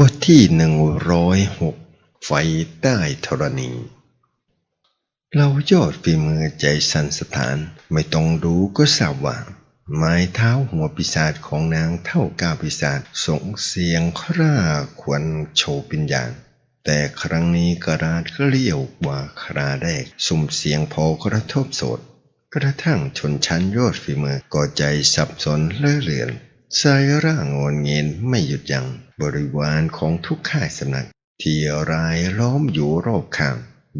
บทที่หนึ่งร้อยหกไฟใต้ธรณี เรายอดฝีมือใจสันสถานไม่ต้องดูก็ทราบว่าไม้เท้าหัวปีศาจของนางเท่ากาปีศาจส่งเสียงคร่าขวัญโชว์ปิญญาแต่ครั้งนี้กระราดก็เรียวกว่าคราแรกสุ่มเสียงพอกระทบโสดกระทั่งชนชั้นยอดฝีมือก็ใจสับสนเลื่อเลือน สายร่างงอนเงินไม่หยุดยัง้งบริวารของทุกค่ายสำนัก ที่รายล้อมอยู่รอบข้าง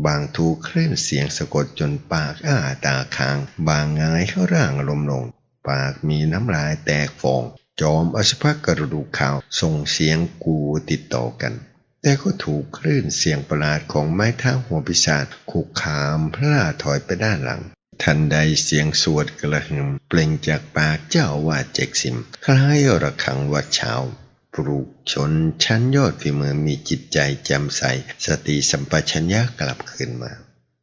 บางถูกเคลื่อนเสียงสะกดจนปากอ้าตาค้าง บางงายเข้าร่างลมลง ปากมีน้ำลายแตกฟอง จอมอสุภกระดูกขาวส่งเสียงกูติดต่อกัน แต่ก็ถูกคลื่นเสียงประหลาดของไม้เท้าหัวปีศาจคุกคามพล่าถอยไปด้านหลัง ทันใดเสียงสวดกระหึ่มเปล่งจากปากเจ้าว่าเจกซิม คล้ายระฆังวัดเช้าปลูกชนชั้นยอดฝีมือมีจิตใจแจ่มใส สติสัมปชัญญะกลับคืนมา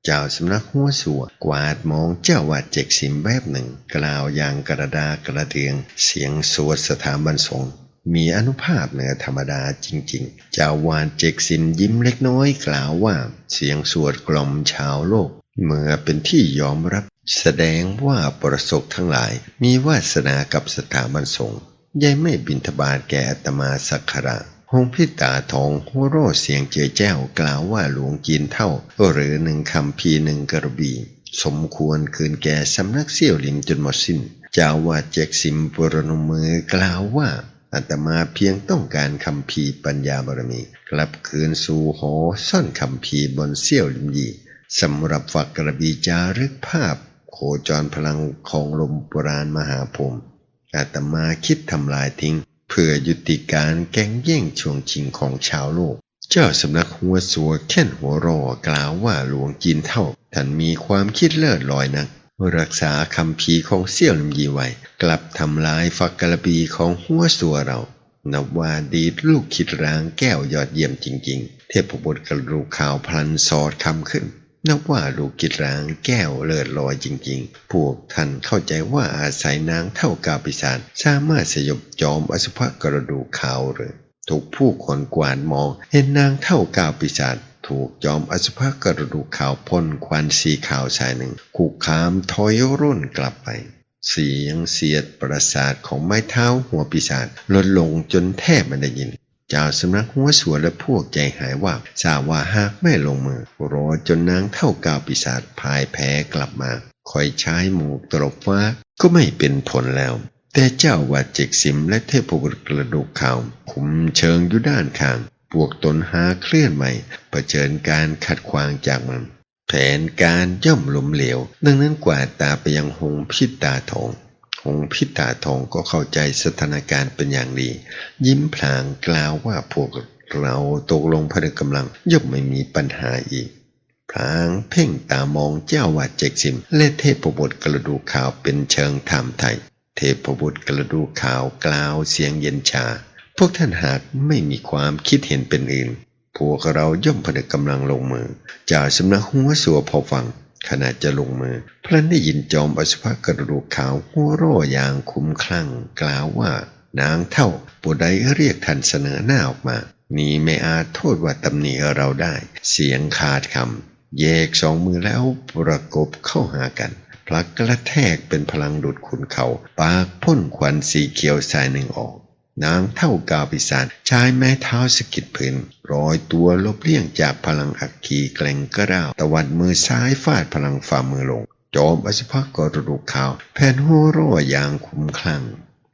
เจ้าสำนักหัวสัวกวาดมองเจ้าว่าเจกซิมแบบหนึ่ง กล่าวอย่างกระดากระเดือง เสียงสวดสถาบันสงฆ์มีอนุภาพเหนือธรรมดาจริงๆ เจ้าวานเจกซินยิ้มเล็กน้อยกล่าวว่า เสียงสวดกล่อมชาวโลก เมื่อเป็นที่ยอมรับแสดงว่าประสบทั้งหลาย มีวาสนากับสถาบันสงฆ์ยายไม่บินทบาทแก่อัตมาสักขระหงพิตาทองหัวโรเสียงเจอแจ้วกล่าวว่าหลวงจีนเท่า หรือหนึ่งคำพีหนึ่งกระบี่สมควรคืนแก่สำนักเสี่ยวหลิมจนหมดสิ้นจาวาเจกซิมปรนมมือกล่าวว่าอาตมาเพียงต้องการคำพีปัญญาบารมี กลับคืนสู่หอซ่อนคำพีบนเสี่ยวลิมยี สำหรับฝักกระบีจารึกภาพ โคจรพลังของลมโบราณมหาพรมอาตมาคิดทำลายทิ้ง เพื่อยุติการแก่งแย่งช่วงชิงของชาวโลก เจ้าสำนักหัวสัวแค่นหัวรอกล่าวว่าหลวงจีนเท่าท่านมีความคิดเลิศลอยนัก รักษาคำพีของเสี่ยวลิมยีไว้กลับทำลายฝักกระบีของหัวสัวเรานับว่าดีดลูกคิดร้างแก้วยอดเยี่ยมจริง ๆ เทพบุตรกระดูกขาวพลันสอดคำขึ้น นับว่าลูกกิจร้างแก้วเลิศลอยจริงๆ พวกท่านเข้าใจว่าอาศัยนางเท่ากาปิศาจสามารถสยบจอมอสุภกระดูกขาวหรือถูกผู้คนกวานมอง เห็นนางเท่ากาปิศาจถูกจอมอสุภกระดูกขาวพ่นควันสีขาวชายหนึ่งขู่คามถอยร่นกลับไป เสียงเสียดประสาทของไม้เท้าหัวปีศาจลดลงจนแทบไม่ได้ยิน เจ้าสำนักหัวสัวและพวกใจหายว่าทราบว่าหากไม่ลงมือรอจนนางเท่ากาวปีศาจพายแพ้กลับมาคอยใช้หมูกตลบฟ้าก็ไม่เป็นผลแล้ว แต่เจ้าว่าเจกสิมและเทพบุตรกระดูกขาวคุมเชิงอยู่ด้านข้างพวกตนหาเคลื่อนใหม่เผชิญการขัดขวางจากมัน แผนการย่อมล้มเหลว ดังนั้นกวาดตาไปยังหงพิตาทอง หงพิตาทองก็เข้าใจสถานการณ์เป็นอย่างดี ยิ้มพลางกล่าวว่าพวกเราตกลงผนึกกำลังย่อมไม่มีปัญหาอีกพลางเพ่งตามองเจ้าวัดเจกซิม และเทพบุตรกระดูกขาวเป็นเชิงธรรมไทย เทพบุตรกระดูกขาวกล่าวเสียงเย็นชา พวกท่านหากไม่มีความคิดเห็นเป็นอื่น พวกเราย่อมผนึกกำลังลงมือจ่าสำนักหัวสัวพอฟัง ขณะจะลงมือ พลันได้ยินจอมอสุภกระดูกขาวหัวโร่อย่างคุ้มคลั่ง กล่าวว่า นางเท่าปุไดเรียกท่านเสนอหน้าออกมา นี่ไม่อาจโทษว่าตำหนิเราได้ เสียงขาดคำแยกสองมือแล้วประกบเข้าหากันพลักกระแทกเป็นพลังดูดขุนเขา ปากพ่นควันสีเขียวสายหนึ่งออก นางเท่ากาวปิศาจใช้ไม้เท้าสกิดพื้นรอยตัวลบเลี่ยงจากพลังอักขีแกล่งกระด้าวตะวัดมือซ้ายฟาดพลังฝ่ามือลง จอมอสุภกรดูกขาว แผ่นหัวร่อย่างคุ้มคลั่ง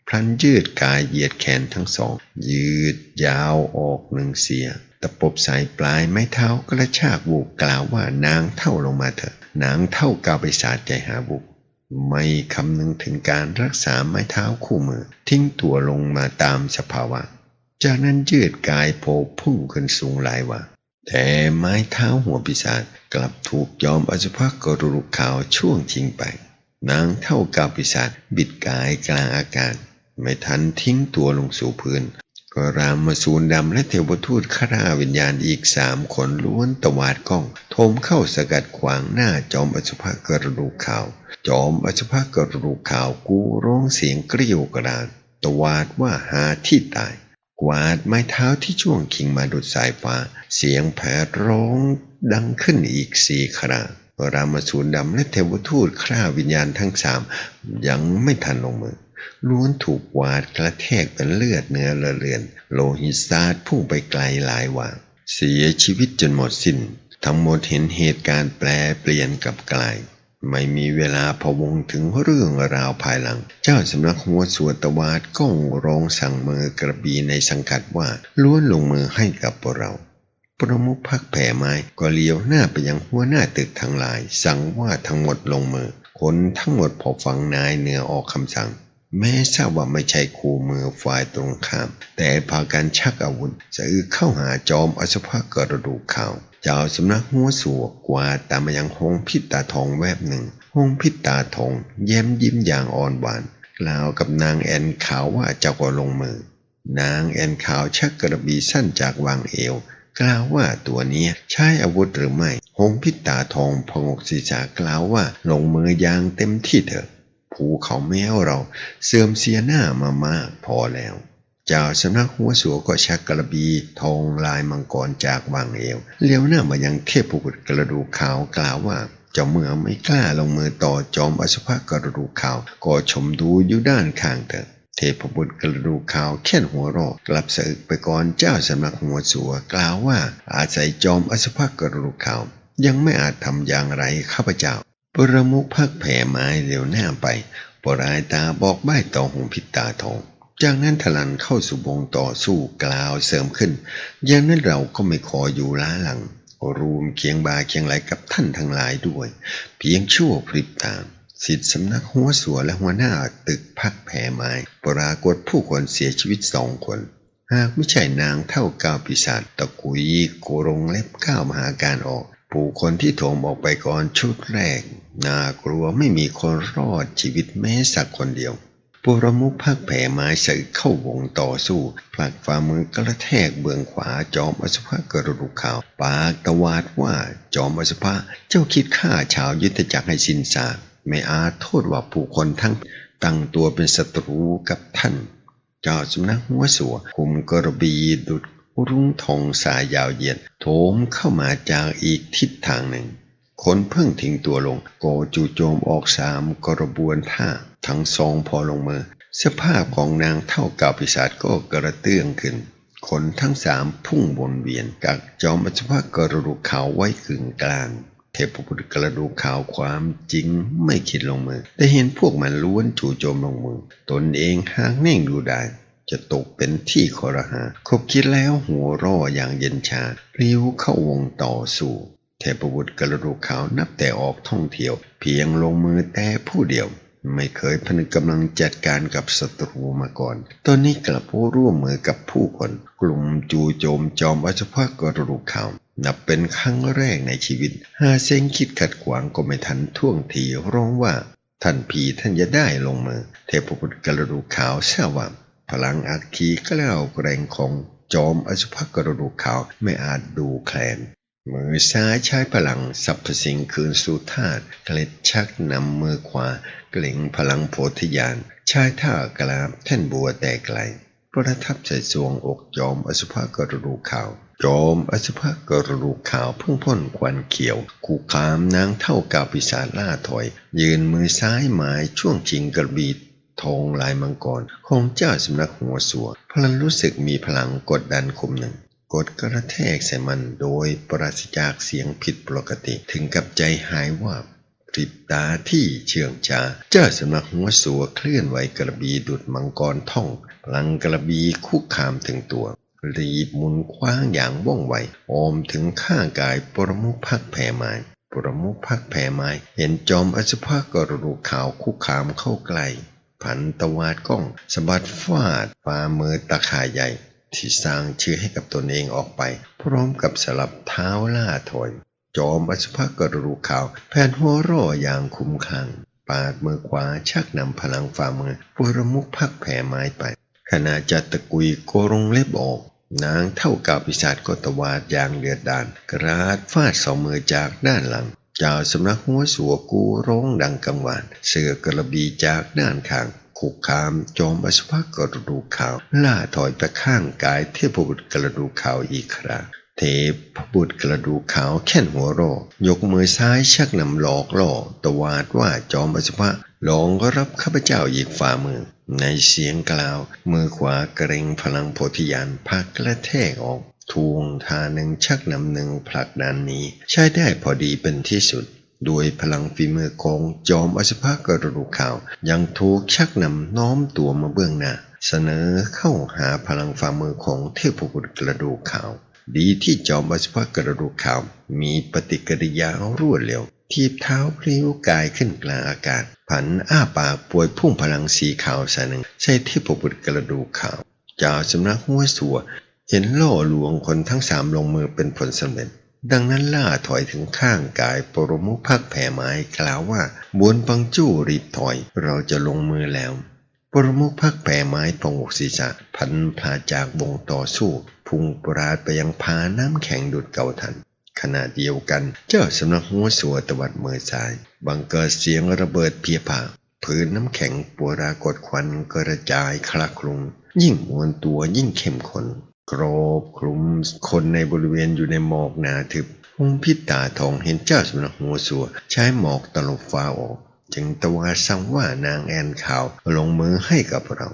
พลันยืดกายเหยียดแขนทั้งสอง ยืดยาวออกหนึ่งเสีย ตะปบสายปลายไม้เท้ากระชากบุกกล่าวว่านางเท่าลงมาเถอะนางเท่ากาวปิศาจใจหาบุก ไม่คำนึงถึงการรักษาไม้เท้าคู่มือ ทิ้งตัวลงมาตามสภาวะ จากนั้นยืดกายโผล่พุ่งขึ้นสูงหลายว่าแต่ไม้เท้าหัวปีศาจกลับถูกยอมอสุภกรุกขาวช่วงทิ้งไป นางเท่ากาปิศาจบิดกายกลางอากาศ ไม่ทันทิ้งตัวลงสู่พื้น ก็รามมาสูนดำและเทวทูตข้าราวิญญาณอีกสามคนล้วนตวาดกล้องโทมเข้าสกัดขวางหน้าจอมอสุภกรุกขาว จอมอสุภกรุกขาวกูร้องเสียงเกรี้ยวกระดาน ตวาดว่าหาที่ตายกวาดไม้เท้าที่ช่วงคิงมาดุดสายฟ้า เสียงแผดร้องดังขึ้นอีกสี่ครารามาสูรดำและเทวทูตฆ่าวิญญาณทั้งสามยังไม่ทันลงมือ ล้วนถูกวาดกระแทกเป็นเลือดเนื้อละเลือน โลหิตซาดพุ่งไปไกลหลายวาเสียชีวิตจนหมดสิน้น ทั้งหมดเห็นเหตุการณ์แปลเปลี่ยนกับกลาย ไม่มีเวลาพะวงถึงเรื่องราวภายหลัง เจ้าสำนักหัวสวตวาดก้องร้องสั่งมือกระบีในสังกัดว่าล้วนลงมือให้กับเราประมุขพักแผ่ไม้ก็เลี้ยวหน้าไปยังหัวหน้าตึกทั้งหลาย สั่งว่าทั้งหมดลงมือคนทั้งหมดพอฟังนายเหนือออกคำสั่ง แม้ทราบว่าไม่ใช่คู่มือฝ่ายตรงข้าม แต่พากันชักอาวุธสื่อเข้าหาจอมอสภกระดูกข่าวเจ้าสำนักหัวสวกกว่าตามมายังหงพิตาทองแวบหนึ่งหงพิตาทองเย้มยิ้มอย่างอ่อนหวานกล่าวกับนางแอนขาวว่าเจ้าก็ลงมือ นางแอนขาวชักกระบี่สั้นจากวางเอว กล่าวว่าตัวนี้ใช้อาวุธหรือไม่หงพิตาทองพงกศีรษะกล่าวว่าลงมืออย่างเต็มที่เถอะ ภูเขาแมวเราเสื่อมเสียหน้ามามากพอแล้วเจ้าสำนักหัวสัวก็ชักกระบีทองลายมังกรจากวางเอวเลี้ยวหน้ามายังเทพบุตรกระดูกขาวกล่าวว่า เจ้าเมื่อไม่กล้าลงมือต่อจอมอสุภกระดูกขาวก็ชมดูอยู่ด้านข้างเถอะเทพบุตรกระดูกขาวแค่นหัวรอกลับสึกไปก่อนเจ้าสำนักหัวสัวกล่าวว่า อาศัยจอมอสุภกระดูกขาวยังไม่อาจทำอย่างไรข้าพเจ้า ประมุขพักแผ่ไม้เร็วหน้าไปปรายตาบอกใบ้ต่อหงพิตาทอง จากนั้นทลันเข้าสู่วงต่อสู้กล่าวเสริมขึ้น อย่างนั้นเราก็ไม่ขออยู่ล้าหลังรวมเคียงบาเคียงไหลกับท่านทั้งหลายด้วย เพียงชั่วพริบตาสิทธิสำนักหัวสัวและหัวหน้าตึกพักแผ่ไม้ปรากฏผู้คนเสียชีวิตสองคนหากไม่ใช่นางเท่าก้าวปีศาจตะกุยโกรงเล็บก้าวมหาการออก ผู้คนที่โถมออกไปก่อนชุดแรก น่ากลัวไม่มีคนรอดชีวิตแม้สักคนเดียวปุรมุขพักแผ่ไม้ใส่เข้าวงต่อสู้ผลักฝ่ามือกระแทกเบื้องขวาจอมอสุภะกระดูกขาว ปากตะวาดว่าจอมอสุภะเจ้าคิดฆ่าชาวยุทธจักรให้สินซาไม่อาจโทษว่าผู้คนทั้งตั้งตัวเป็นศัตรูกับท่าน เจ้าสำนักหัวสัวคุมกระบีดุดรุ้งทองสายยาวเยียดโถมเข้ามาจากอีกทิศทางหนึ่ง คนพิ่งทิ้งตัวลงโกจูโจมออกสามกระบวนท่า ทั้งสองพอลงมือ สภาพของนางเท่ากับปิศาจก็กระเตื้องขึ้นคนทั้งสามพุ่งวนเวียนกักจอมอัศภะกระดูกขาวไว้กึ่งกลาง เทพบุตรกระดูกขาวความจริงไม่คิดลงมือ แต่เห็นพวกมันล้วนจู่โจมลงมือ ตนเองหางเน่งดูได้จะตกเป็นที่คอรหา คบคิดแล้วหัวร่ออย่างเย็นชาเลี้ยวเข้าวงต่อสู้ เทพบุตรกระดูกขาวนับแต่ออกท่องเที่ยว เพียงลงมือแต่ผู้เดียว ไม่เคยพนึกกำลังจัดการกับศัตรูมาก่อน ตอนนี้กลับผู้ร่วมมือกับผู้คน กลุ่มจูโจมจอมวัชพกระดูกขาวนับเป็นครั้งแรกในชีวิตหาเซงคิดขัดขวางก็ไม่ทันท่วงทีร้องว่า ท่านผีท่านจะได้ลงมือ เทพบุตรกระดูกขาวทราบว่าพลังอักขีกล้าวแรงของจอมอสุภกระดูกขาวไม่อาจดูแคลน มือซ้ายใช้พลังสัพพสิ่งคืนสู่ธาตุเกล็ดชักนำมือขวา เกล่งพลังโพธิญาณใช้ท่ากลาบแท่นบัวแต่ไกลประทับใส่สวงอกจอมอสุภกระดูกขาวจอมอสุภกระดูกขาวพุ่งพ่นควันเขียวขู่ขามนางเท่ากับปิศาจล่าถอย ยืนมือซ้ายหมายช่วงชิงกระบีทองลายมังกรของเจ้าสำนักหัวสัวพลันรู้สึกมีพลังกดดันคมหนึ่ง กดกระแทกใส่มันโดยปราศจากเสียงผิดปกติถึงกับใจหายว่าริบตาที่เชื่องชา เจ้าสำนักหัวสัวเคลื่อนไหวกระบีดุดมังกรท่อง พลังกระบีคุกคามถึงตัว รีบมุนคว้างอย่างว่องไวอมถึงข้างกายปรมุพักแผ่ไม้ปรมุพักแผ่ไม้เห็นจอมอสุภกรดูขาวคุกคามเข้าใกล้ผันตวาดก้องสะบัดฟาดฝ่ามือตะข่ายใหญ่ ที่สร้างชื่อให้กับตนเองออกไป พร้อมกับสลับเท้าล่าถอย จอมอสุภกรดูขาวแผ่นหัวร่ออย่างคุ้มคังปาดมือขวาชักนำพลังฝ่ามือปรมุขพักแผ่ไม้ไป ขณะจะตะกุยโกรงเล็บออก นางเท่ากับปิศาจกตวาดอย่างเดือดดาน กราดฟาดสองมือจากด้านหลังจ้าสำนักหัวสัวกูร้องดังกังวาน เสือกระบีจากด้านข้าง ขุกคาม จอมอสุภกระดูกขาว ล่าถอยไปข้างกายเทพบุตรกระดูกขาวอีกคราเทพบุตรกระดูกขาวแค่นหัวโรยกมือซ้ายชักนำหลอกล่อตวาดว่าจอมอสุภะลองก็รับข้าพเจ้าอีกฝ่ามือ ในเสียงกล่าว มือขวาเกรงพลังโพธิญาณพักกระแทกออกทวงทาหนึ่งชักนำหนึ่งผลักดันนี้ ใช้ได้พอดีเป็นที่สุด ด้วยพลังฝีมือของจอมอสุภกระดูกขาว ยังถูกชักนำน้อมตัวมาเบื้องหน้า เสนอเข้าหาพลังฝ่ามือของเทพบุตรกระดูกขาว ดีที่จอมอสุภกระดูกขาว มีปฏิกิริยารวดเร็ว ทีบเท้าพลิ้วกายขึ้นกลางอากาศ ผันอ้าปากป่วยพุ่งพลังสีขาวสหนึ่ง ใช่เทพบุตรกระดูกขาวจ้าสำนักหัวสัวเห็นล่อลวงคนทั้งสามลงมือเป็นผลสำเร็จ ดังนั้นล่าถอยถึงข้างกายปรมุพักแผ่ไม้กล่าวว่าบวนปังจู้รีบถอยเราจะลงมือแล้ว ปรมุพักแผ่ไม้พงกศีรษะพันพาจากวงต่อสู้พุ่งปราดไปยังพาน้ำแข็งดุดเก่าทัน ขณะเดียวกันเจ้าสำนักหัวสัวตวัดมือซ้าย บังเกิดเสียงระเบิดเพียผาพื้นน้ำแข็งปรากฏควันกระจายคลักคลุงยิ่งมวนตัวยิ่งเข้มข้น กรอบคลุมคนในบริเวณอยู่ในหมอกหนาทึบหงพิตาทองเห็นเจ้าสำนักหัวสัวใช้หมอกตลบฟ้าออก จึงตวาสั่งว่านางแอนขาวลงมือให้กับเรา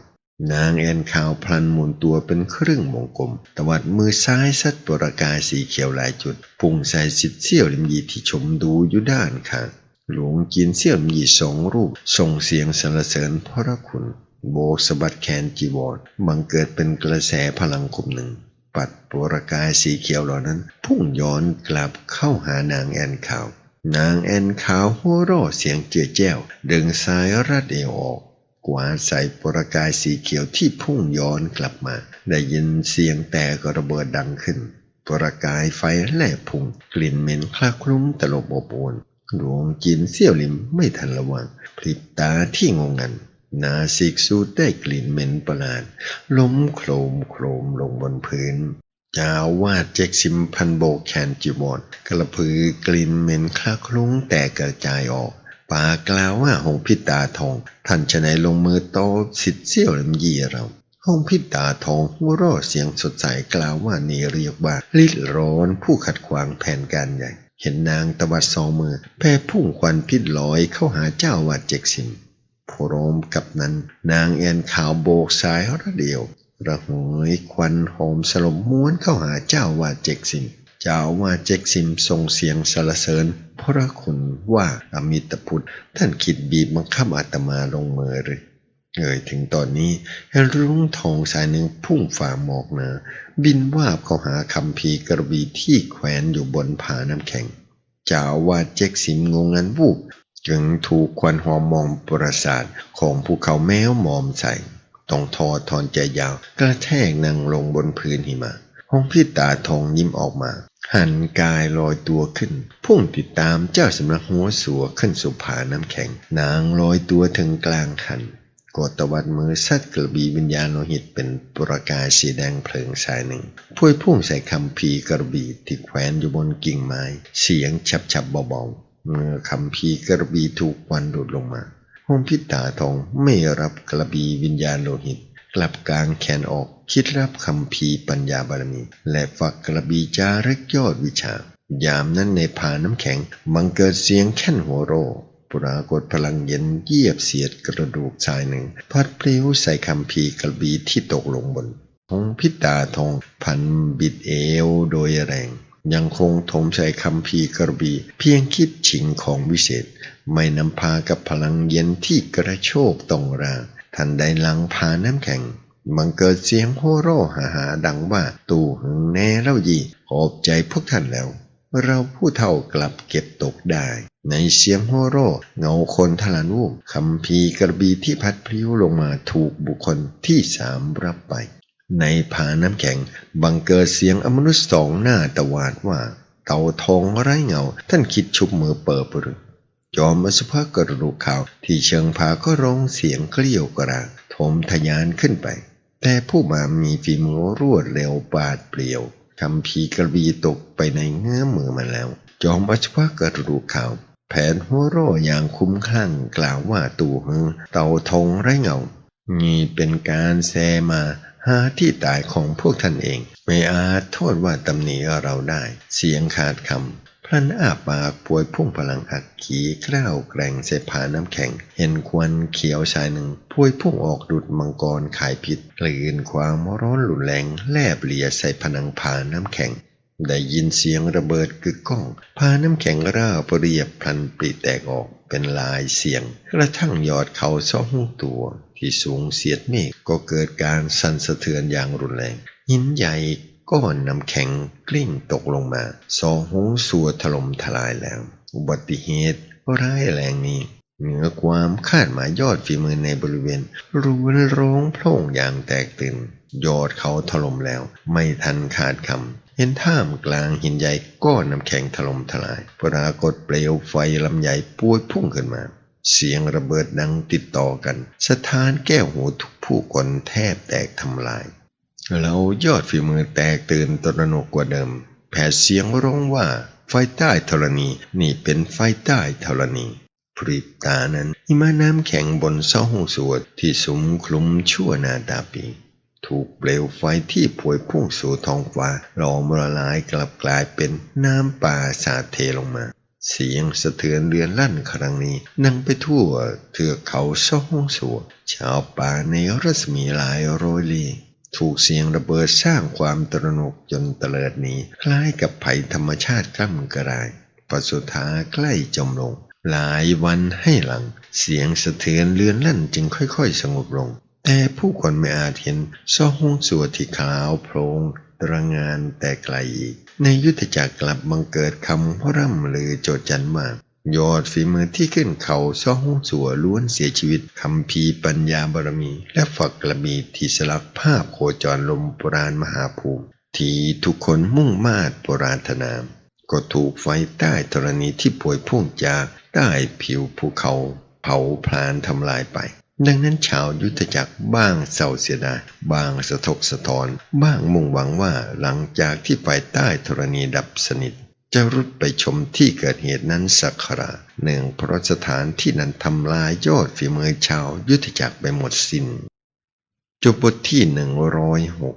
นางแอนขาวพลันหมุนตัวเป็นครึ่งวงกลม ตวัดมือซ้ายสัดปรากายสีเขียวหลายจุด พุ่งใส่สิบเสี้ยวลิมยีที่ชมดูอยู่ด้านข้างหลวงกินเสี้ยวลิมยีสองรูปส่งเสียงสรรเสริญพระคุณ โบสบัดแขนจีวรบังเกิดเป็นกระแสพลังคุมหนึ่ง ปัดปรกายสีเขียวเหล่านั้น พุ่งย้อนกลับเข้าหานางแอนขาว นางแอนขาวหัวเราะเสียงเจือแจ้ว ดึงสายรัดเอวออกกวาดใส่ปรกายสีเขียวที่พุ่งย้อนกลับมา ได้ยินเสียงแต่กระเบิดดังขึ้นปรกายไฟแหลบพุ่งกลิ่นเหม็นคลาคลุ้งตลบอบอวนดวงจินเสี่ยวลิมไม่ทันระวังพลิบตาที่งงงัน นาสิกสูดได้กลิ่นเหม็นประหลาด ล้มโครมโครมลงบนพื้นจาวาดเจ็กซิมพันโบกแคนจิวอนกระพือกลิ่นเหม็นคลาคลุ้งแต่กระจายออกปากล่าวว่าหงพิตาทอง ท่านชะไหนลงมือโตสิทธิ์เสี่ยวลำยีเราห้องพิตาทองหัวรอเสียงสดใสกล่าวว่านี่เรียกว่าลิดร้อนผู้ขัดขวางแผนการใหญ่ เห็นนางตวัดสองมือ แพ่พุ่งควันพิษลอยเข้าหาเจ้าวาดเจ็กซิม พร้อมกับนั้น นางแอนข่าวโบกสายระเดียว ระหวยควันหอมสลบม้วนเข้าหาเจ้าวาเจกซิมเจ้าวาเจกซิมส่งเสียงสรรเสริญพระคุณว่าอมิตพุทธท่านคิดบีบบังคับอาตมาลงมือหรือเอ่ยถึงตอนนี้เห็นรุ้งทองสายหนึ่งพุ่งฝ่าหมอกเนาบินวาบเข้าหาคำพีกระบีที่แขวนอยู่บนผาน้ำแข็งเจ้าวาเจ็กซิมงงงันวูบ จึงถูกควันหอมมอมประสาทของภูเขาแมวมอมใส่ต้องทอทอนใจยาวกระแทกนั่งลงบนพื้นหิมะห้องพี่ตาทองยิ้มออกมา หันกายลอยตัวขึ้น พุ่งติดตามเจ้าสำนักหัวสัวขึ้นสุผาน้ำแข็ง นางลอยตัวถึงกลางคันกดตวัดมือซัดกระบีวิญญาณโลหิตเป็นประกายสีแดงเพลิงสายหนึ่งพวยพุ่งใส่คำพีกระบีที่แขวนอยู่บนกิ่งไม้ เสียงฉับๆเบาๆ เมื่อคำพีกระบีถูกควันดูดลงมาห้องพิตาทองไม่รับกระบีวิญญาณโลหิต กลับกลางแขนออกคิดรับคำพีปัญญาบารมี และฝักกระบีจารึกยอดวิชา ยามนั้นในผาน้ำแข็งบังเกิดเสียงแค่นหัวโรปรากฏพลังเย็นเยียบเสียดกระดูกชายหนึ่ง พัดปลิวใส่คำพีกระบีที่ตกลงบนหงพิตาทองพันบิดเอวโดยแรง ยังคงถมใส่คำพีกระบีเพียงคิดชิงของวิเศษ ไม่นำพากับพลังเย็นที่กระโชกตรงรางทันใดลังพาน้ำแข็งบังเกิดเสียงโฮโร่หาหาดังว่าตู่หึงแน่เล่ายีขอบใจพวกท่านแล้ว เราผู้เท่ากลับเก็บตกได้ ในเสียงโฮโร่เงาคนทลานวูบคำพีกระบีที่พัดพลิ้วลงมาถูกบุคคลที่สามรับไป ในผาน้ำแข็ง บังเกิดเสียงอมนุษย์สองหน้าตวาดว่า เต่าทองไร้เงา ท่านคิดชุบมือเปิดปรือจอมอสุภกระดูกขาวที่เชิงผาก็ร้องเสียงเกลี้ยวกระางถมทยานขึ้นไป แต่ผู้มามีฝีมือรวดเร็วปาดเปลี่ยวคำพีกระบีตกไปในเงื้อมือมาแล้ว จอมอสุภกระดูกขาว แผนหัวร่ออย่างคุ้มคลั่งกล่าวว่าตู่เฮอเต่าทงไร้เงานี่เป็นการแซมา หาที่ตายของพวกท่านเอง ไม่อาจโทษว่าตำหนิเราได้ เสียงขาดคำพลันอาปากป่วยพุ่งพลังอักขีกล้าวแกร่งเสพาน้ำแข็ง เห็นควันเขียวชายหนึ่งพวยพุ่งออกดุดมังกรขายพิษกลืนความร้อนรุนแรงแลบเลียใส่ผนังผาน้ำแข็งได้ยินเสียงระเบิดกึกก้องพาน้ำแข็งร่าเปรียบพลันปริแตกออกเป็นลายเสียง กระทั่งยอดเขาสองตัว ที่สูงเสียดเมฆก็เกิดการสั่นสะเทือนอย่างรุนแรง หินใหญ่ก้อนน้ำแข็งกลิ้งตกลงมาสองหูสัวถล่มทลายแล้ว อุบัติเหตุร้ายแรงนี้ เหนือความคาดหมายยอดฝีมือในบริเวณรูนร้องโพล่งอย่างแตกตื่น ยอดเขาถล่มแล้ว ไม่ทันขาดคำเห็นท่ามกลางหินใหญ่ก้อนน้ำแข็งถล่มทลาย ปรากฏเปลวไฟลำใหญ่ปวยพุ่งขึ้นมา เสียงระเบิดดังติดต่อกัน สถานแก้วหูทุกผู้คนแทบแตกทำลายเรายอดฝีมือแตกตื่นตระหนกกว่าเดิม แผดเสียงร้องว่าไฟใต้ธรณีนี่เป็นไฟใต้ธรณีพริบตานั้นหิมะน้ำแข็งบนเสาห้องสวดที่สุมคลุมชั่วนาตาปี ถูกเปลวไฟที่พวยพุ่งสู่ท้องฟ้าหลอมละลายกลับกลายเป็นน้ำป่าสาดเทลงมา เสียงสะเทือนเรือนลั่นครั้งนี้นั่งไปทั่วเทือกเขาเสาห้องสวดชาวป่าในรัศมีหลายร้อยลีถูกเสียงระเบิดสร้างความตระหนกจนเตลิดหนีคล้ายกับภัยธรรมชาติกล้ำกระไรพอสุดท้าใกล้จมลง หลายวันให้หลัง เสียงสะเทือนเลือนลั่นจึงค่อยๆ สงบลง แต่ผู้คนไม่อาจเห็นซ่อห้องสวดที่ขาวโพลง ระงานแต่ไกลอีก ในยุทธจักรกลับบังเกิดคำร่ำลือโจดจันมาก ยอดฝีมือที่ขึ้นเขาซ่อห้องสัวล้วนเสียชีวิตคำพีปัญญาบารมี และฝักกระบีที่สลักภาพโคจรลมโบราณมหาภูมิ ที่ทุกคนมุ่งมาดโบราณนามก็ถูกไฟใต้ธรณีที่ป่วยพุ่งจากใต้ผิวภูเขา เผาพลานทำลายไป ดังนั้นชาวยุทธจักรบ้างเศร้าเสียดายบ้างสะทกสะทอนบ้างมุ่งหวังว่าหลังจากที่ฝ่ายใต้ธรณีดับสนิท จะรุดไปชมที่เกิดเหตุนั้นสักคราเนื่องเพราะสถานที่นั้นทำลายยอดฝีมือชาวยุทธจักรไปหมดสิน้นจบบทที่หนึ่งร้อยหก